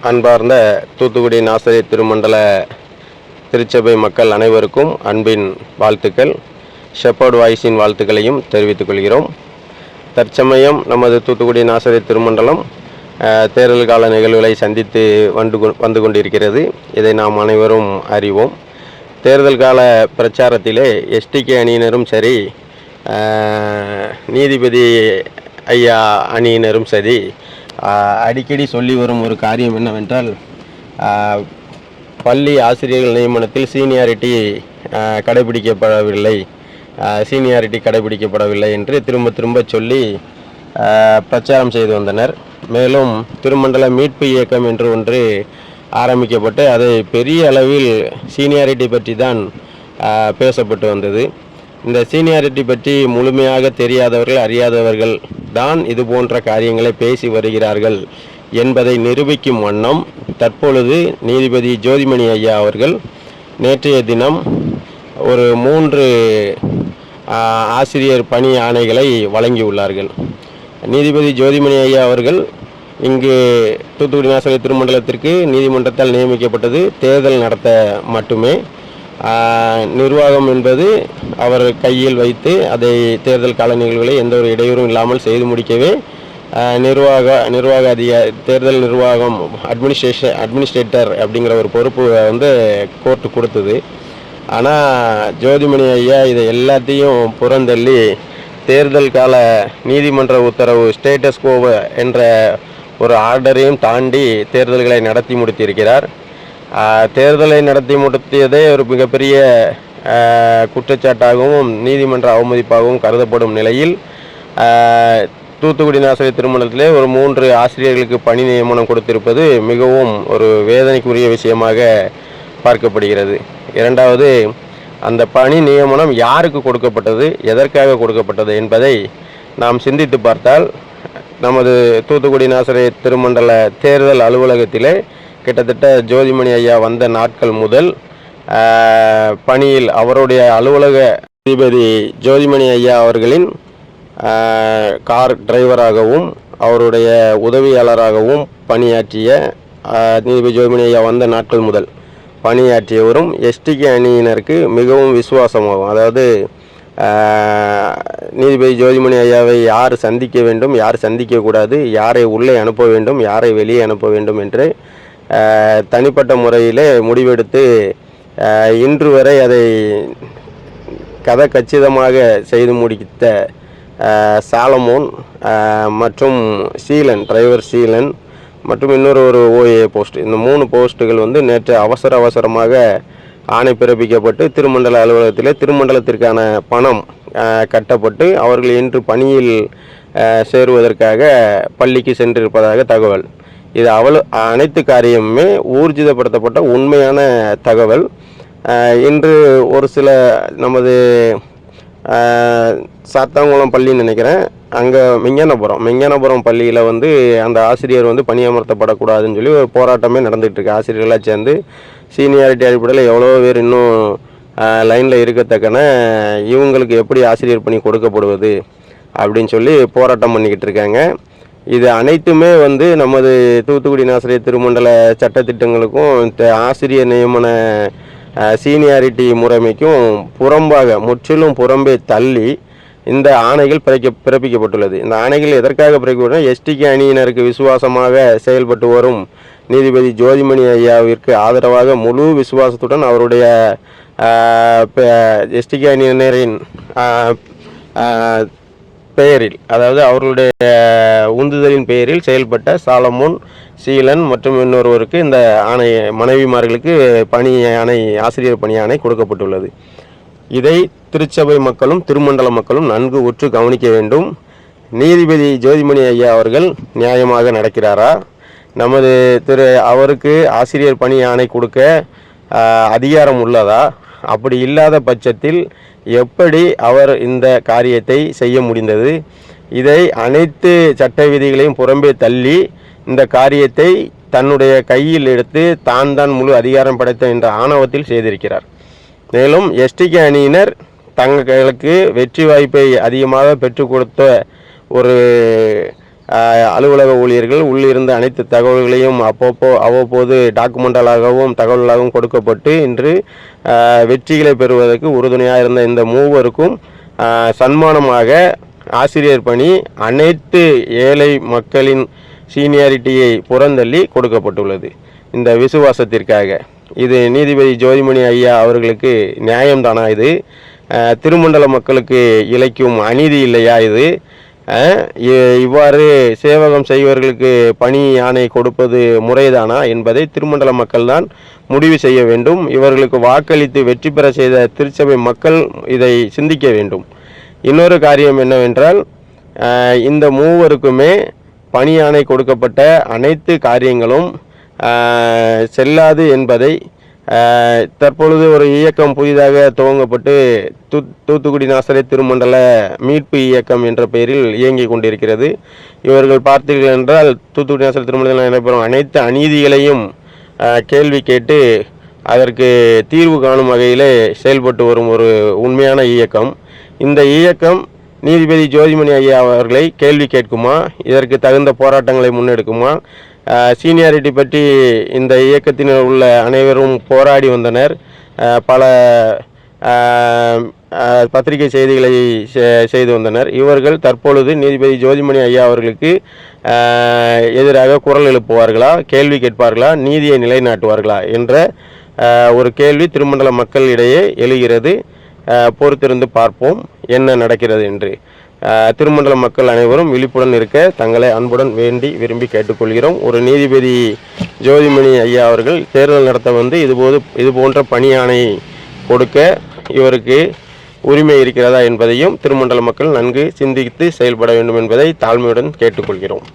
அன்பார்ந்த தூத்துக்குடி நாசரி திருமண்டல திருச்சபை மக்கள் அனைவருக்கும் அன்பின் வாழ்த்துக்கள். ஷெப்பர்ட் வாய்ஸின் வாழ்த்துக்களையும் தெரிவித்துக் கொள்கிறோம். தற்சமயம் நமது தூத்துக்குடி நாசரி திருமண்டலம் தேர்தல் கால நிகழ்வுகளை சந்தித்து வந்து கொ- வந்து கொண்டிருக்கிறது. இதை நாம் அனைவரும் அறிவோம். தேர்தல் கால பிரச்சாரத்திலே எஸ்டிகே அணியினரும் சரி நீதிபதி ஐயா அணியினரும் சரி அடிக்கடி சொல்லி வரும் ஒரு காரியம் என்னவென்றால் பள்ளி ஆசிரியர்கள் நியமனத்தில் சீனியாரிட்டி கடைபிடிக்கப்படவில்லை. சீனியாரிட்டி கடைபிடிக்கப்படவில்லை என்று திரும்ப திரும்ப சொல்லி பிரச்சாரம் செய்து வந்தனர். மேலும் திருமண்டல மீட்பு இயக்கம் என்று ஒன்று ஆரம்பிக்கப்பட்டு அதை பெரிய அளவில் சீனியாரிட்டி பற்றி தான் பேசப்பட்டு வந்தது. இந்த சீனியாரிட்டி பற்றி முழுமையாக தெரியாதவர்கள் அறியாதவர்கள் தான் இது போன்ற காரியங்களை பேசி வருகிறார்கள் என்பதை நிரூபிக்கும் வண்ணம் தற்பொழுது நீதிபதி ஜோதிமணி ஐயா அவர்கள் நேற்றைய தினம் ஒரு மூன்று ஆசிரியர் பணி ஆணைகளை வழங்கியுள்ளார்கள். நீதிபதி ஜோதிமணி ஐயா அவர்கள் இங்கு தூத்துக்குடி நாசலை திருமண்டலத்திற்கு நீதிமன்றத்தால் நியமிக்கப்பட்டது. தேர்தல் நடத்த மட்டுமே நிர்வாகம் என்பது அவர் கையில் வைத்து அதை தேர்தல் கால நிகழ்வுகளை எந்த ஒரு இடையூறும் இல்லாமல் செய்து முடிக்கவே நிர்வாக நிர்வாக அதிகாரி தேர்தல் நிர்வாகம் அட்மினிஸ்ட்ரேஷன் அட்மினிஸ்ட்ரேட்டர் அப்படிங்கிற ஒரு பொறுப்பு வந்து கோர்ட்டு கொடுத்தது. ஆனால் ஜோதிமணி ஐயா இதை எல்லாத்தையும் புறந்தள்ளி தேர்தல் கால நீதிமன்ற உத்தரவு ஸ்டேட்டஸ் கோவ என்ற ஒரு ஆர்டரையும் தாண்டி தேர்தல்களை நடத்தி முடித்திருக்கிறார். தேர்தலை நடத்தி முடித்தியதே ஒரு மிகப்பெரிய குற்றச்சாட்டாகவும் நீதிமன்ற அவமதிப்பாகவும் கருதப்படும் நிலையில் தூத்துக்குடி நாசரி திருமணத்திலே ஒரு மூன்று ஆசிரியர்களுக்கு பணி நியமனம் கொடுத்திருப்பது மிகவும் ஒரு வேதனைக்குரிய விஷயமாக பார்க்கப்படுகிறது. இரண்டாவது அந்த பணி நியமனம் யாருக்கு கொடுக்கப்பட்டது எதற்காக கொடுக்கப்பட்டது என்பதை நாம் சிந்தித்து பார்த்தால் நமது தூத்துக்குடி நாசரை திருமண்டல தேர்தல் அலுவலகத்திலே கிட்டத்தட்ட ஜோதிமணி ஐயா வந்த நாட்கள் முதல் பணியில் அவருடைய அலுவலக நீதிபதி ஜோதிமணி ஐயா அவர்களின் கார் டிரைவராகவும் அவருடைய உதவியாளராகவும் பணியாற்றிய நீதிபதி ஜோதிமணி ஐயா வந்த நாட்கள் முதல் பணியாற்றியவரும் எஸ்டிகே அணியினருக்கு மிகவும் விசுவாசமாகும் அதாவது நீதிபதி ஜோதிமணி ஐயாவை யார் சந்திக்க வேண்டும் யார் சந்திக்கக்கூடாது யாரை உள்ளே அனுப்ப வேண்டும் யாரை வெளியே அனுப்ப வேண்டும் என்று தனிப்பட்ட முறையிலே முடிவெடுத்து இன்று வரை அதை கதை கச்சிதமாக செய்து முடித்த சாலமோன் மற்றும் சீலன் டிரைவர் சீலன் மற்றும் இன்னொரு ஒரு ஓஏ போஸ்ட். இந்த மூணு போஸ்ட்டுகள் வந்து நேற்று அவசர அவசரமாக ஆணை பிறப்பிக்கப்பட்டு திருமண்டல அலுவலகத்தில் திருமண்டலத்திற்கான பணம் கட்டப்பட்டு அவர்கள் இன்று பணியில் சேருவதற்காக பள்ளிக்கு சென்றிருப்பதாக தகவல். இது அவ்வளோ அனைத்து காரியமுமே ஊர்ஜிதப்படுத்தப்பட்ட உண்மையான தகவல். இன்று ஒரு சில நமது சாத்தாங்குளம் பள்ளின்னு நினைக்கிறேன். அங்கே மிஞ்ஞானபுரம் மிஞ்ஞானபுரம் பள்ளியில் வந்து அந்த ஆசிரியர் வந்து பணியமர்த்தப்படக்கூடாதுன்னு சொல்லி ஒரு போராட்டமே நடந்துகிட்ருக்கு. ஆசிரியர்களாக சேர்ந்து சீனியாரிட்டி அடிப்படையில் எவ்வளோ பேர் இன்னும் லைனில் இருக்கத்தக்கன இவங்களுக்கு எப்படி ஆசிரியர் பணி கொடுக்கப்படுவது அப்படின்னு சொல்லி போராட்டம் பண்ணிக்கிட்டு இருக்காங்க இது அனைத்துமே வந்து நமது தூத்துக்குடி நாசிரியர் திருமண்டல சட்டத்திட்டங்களுக்கும் ஆசிரியர் நியமன சீனியாரிட்டி முறைமைக்கும் புறம்பாக முற்றிலும் புறம்பே தள்ளி இந்த ஆணைகள் பிறக்க பிறப்பிக்கப்பட்டுள்ளது. இந்த ஆணைகள் எதற்காக பிறப்பிக்கப்பட்டன எஸ்டிகே அணியினருக்கு விசுவாசமாக செயல்பட்டு வரும் நீதிபதி ஜோதிமணி ஐயாவிற்கு ஆதரவாக முழு விசுவாசத்துடன் அவருடைய எஸ்டிகே அணியினரின் பெயரில் அதாவது அவர்களுடைய உந்துதலின் பெயரில் செயல்பட்ட சாலமோன் சீலன் மற்றும் இன்னொருவருக்கு இந்த ஆணை மனைவிமார்களுக்கு பணி ஆணை ஆசிரியர் பணி ஆணை கொடுக்கப்பட்டுள்ளது. இதை திருச்சபை மக்களும் திருமண்டல மக்களும் நன்கு உற்று கவனிக்க வேண்டும். நீதிபதி ஜோதிமணி ஐயா அவர்கள் நியாயமாக நடக்கிறாரா? நமது திரு அவருக்கு ஆசிரியர் பணி ஆணை கொடுக்க அதிகாரம் உள்ளதா? அப்படி இல்லாத பட்சத்தில் எப்படி அவர் இந்த காரியத்தை செய்ய முடிந்தது? இதை அனைத்து சட்ட விதிகளையும் புறம்பே தள்ளி இந்த காரியத்தை தன்னுடைய கையில் எடுத்து தான் தான் முழு அதிகாரம் படைத்த என்ற ஆணவத்தில் செய்திருக்கிறார். மேலும் எஸ்டிகே அணியினர் தங்களுக்கு வெற்றி வாய்ப்பை அதிகமாக பெற்றுக் கொடுத்த ஒரு அலுவலக ஊழியர்கள் உள்ளிருந்த அனைத்து தகவல்களையும் அப்பப்போ அவ்வப்போது டாக்குமெண்டலாகவும் தகவல்களாகவும் கொடுக்கப்பட்டு இன்று வெற்றிகளை பெறுவதற்கு உறுதுணையாக இருந்த இந்த மூவருக்கும் சன்மானமாக ஆசிரியர் பணி அனைத்து ஏழை மக்களின் சீனியாரிட்டியை புறந்தள்ளி கொடுக்கப்பட்டுள்ளது. இந்த விசுவாசத்திற்காக. இது நீதிபதி ஜோதிமணி ஐயா அவர்களுக்கு நியாயம்தானா இது? திருமண்டல மக்களுக்கு இழைக்கும் அநீதி இல்லையா இது? இவ்வாறு சேவகம் செய்வர்களுக்கு பணி யானை கொடுப்பது முறைதானா என்பதை திருமண்டல மக்கள்தான் முடிவு செய்ய வேண்டும். இவர்களுக்கு வாக்களித்து வெற்றி பெற செய்த திருச்சபை மக்கள் இதை சிந்திக்க வேண்டும். இன்னொரு காரியம் என்னவென்றால் இந்த மூவருக்குமே பணியாணை கொடுக்கப்பட்ட அனைத்து காரியங்களும் செல்லாது என்பதை தற்பொழுது ஒரு இயக்கம் புதிதாக துவங்கப்பட்டு தூ தூத்துக்குடி நாசரே திருமண்டல மீட்பு இயக்கம் என்ற பெயரில் இயங்கி கொண்டிருக்கிறது. இவர்கள் பார்த்தீர்கள் என்றால் தூத்துக்குடி நாசரே திருமண்டலம் நடைபெறும் அனைத்து அநீதிகளையும் கேள்வி கேட்டு அதற்கு தீர்வு காணும் வகையிலே செயல்பட்டு வரும் ஒரு உண்மையான இயக்கம். இந்த இயக்கம் நீதிபதி ஜோதிமணி ஐயா அவர்களை கேள்வி கேட்குமா? இதற்கு தகுந்த போராட்டங்களை முன்னெடுக்குமா? சீனியாரிட்டி பற்றி இந்த இயக்கத்தினர் உள்ள அனைவரும் போராடி வந்தனர். பல பத்திரிகை செய்திகளை செ- செய்து வந்தனர். இவர்கள் தற்பொழுது நீதிபதி ஜோதிமணி ஐயா அவர்களுக்கு எதிராக குரல் எழுப்புவார்களா கேள்வி கேட்பார்களா நீதியை நிலைநாட்டுவார்களா என்ற ஒரு கேள்வி திருமண்டல மக்களிடையே எழுகிறது. பொறுத்திருந்து பார்ப்போம் என்ன நடக்கிறது என்று. திருமண்டல மக்கள் அனைவரும் விழிப்புடன் இருக்க தங்களை அன்புடன் வேண்டி விரும்பி கேட்டுக்கொள்கிறோம். ஒரு நீதிபதி ஜோதிமணி ஐயா அவர்கள் தேர்தல் நடத்த வந்து இதுபோது இது போன்ற பணியாணை கொடுக்க இவருக்கு உரிமை இருக்கிறதா என்பதையும் திருமண்டல மக்கள் நன்கு சிந்தித்து செயல்பட வேண்டும் என்பதை தாழ்மையுடன் கேட்டுக்கொள்கிறோம்.